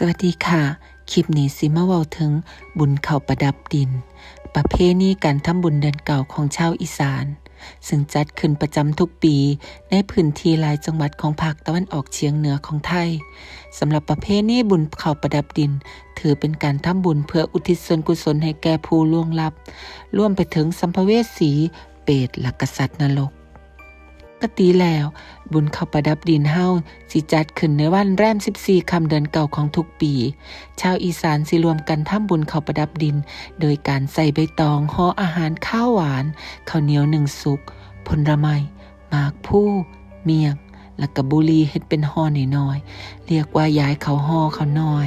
สวัสดีค่ะ คลิปนี้สิมาเว้าถึงบุญเข่าประดับดิน ประเพณีการทำบุญเดือนเก่าของชาวอีสาน ซึ่งจัดขึ้นประจำทุกปี ในพื้นที่หลายจังหวัดของภาคตะวันออกเฉียงเหนือของไทยสำหรับประเพณีบุญเข่าประดับดิน ถือเป็นการทำบุญเพื่ออุทิศส่วนกุศลให้แก่ผู้ล่วงลับรวมไปถึงสัมภเวสี เปรตและกษัตริย์นรก กติแล้ว บุญเขาประดับดินเฮาสิจัดขึ้นในวันแรม 14 คำเดือนเก่าของทุกปี ชาวอีสานสิรวมกันทำบุญเขาประดับดิน โดยการใส่ใบตองห่ออาหารข้าวหวานข้าวเหนียวหนึ่งสุกผลไม้หมากผู้เมียงและกะบุรีเฮ็ดเป็นห่อน้อยๆเรียกว่าย้ายเขาห่อเขาน้อย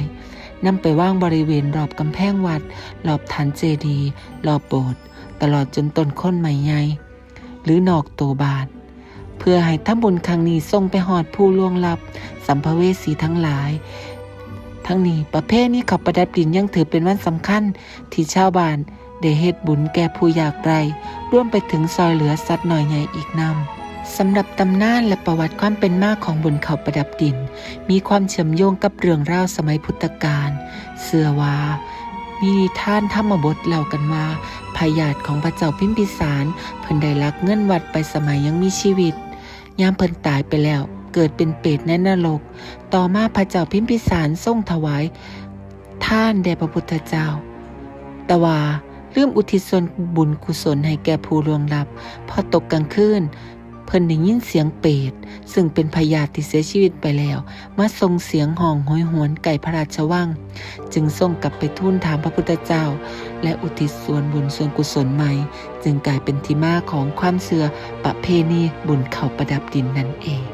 นำไปว่างบริเวณรอบกำแพงวัด รอบฐานเจดีย์รอบโบสถ์ตลอดจนต้นค้นไม้ใหญ่หรือนอกตัวบาน เพื่อให้ทำบุญครั้งนี้ส่งไปหอดผู้ล่วงลับ สัมภเวสีทั้งหลาย ทั้งนี้ประเภทนี้เขาประดับดินยังถือเป็นวันสำคัญ ที่ชาวบ้านได้เฮ็ดบุญแก่ผู้ยากไร้ร่วมไปถึงซอยเหลือสัตว์หน่อยใหญ่อีกนำสำหรับตำนานและประวัติความเป็นมาของบุญเขาประดับดิน มีความเชื่อมโยงกับเรื่องราวสมัยพุทธกาลเสือว่ามีท่านธรรมบทเล่ากันว่าพญาติของพระเจ้าพิมพิสารเพิ่นได้ลักเงินวัดไปสมัยยังมีชีวิต ยามเพิ่นตายไปแล้ว เกิดเป็นเปรตในนรก ต่อมาพระเจ้าพิมพิสารทรงถวาย ท่านแด่พระพุทธเจ้า แต่ว่าลืมอุทิศส่วนบุญกุศลให้แก่ผู้ล่วงลับ พอตกกลางคืน เพิ่นได้ยินเสียงเปรตซึ่งเป็นพญาติเสียชีวิตไปแล้ว มาส่งเสียงห้องโหยหวนไก่พระราชวัง จึงส่งกลับไปทูลถามพระพุทธเจ้า และอุทิศส่วนบุญส่วนกุศลใหม่ จึงกลายเป็นที่มาของความเสื่อประเพณีบุญเข่าประดับดินนั่นเอง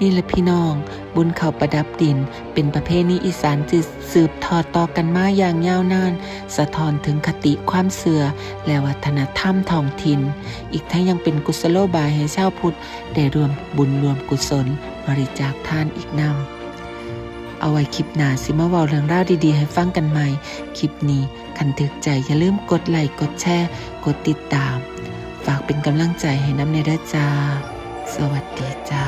นี่แหละพี่น้อง บุญเขาประดับดิน เป็นประเพณีอีสานที่สืบทอดต่อกันมาอย่างยาวนาน สะท้อนถึงคติความเสื่อและวัฒนธรรมท้องถิ่น อีกทั้งยังเป็นกุศโลบายให้ชาวพุทธ ได้รวมบุญรวมกุศลบริจาคทานอีกนำเอาไว้คลิปหน้าสิมาเว้าเรื่องราวดีๆ ให้ฟังกันใหม่ คลิปนี้คันถึกใจอย่าลืมกดไลค์กดแชร์ กดติดตาม ฝากเป็นกำลังใจให้น้ำในด้จ้า สวัสดีจ้า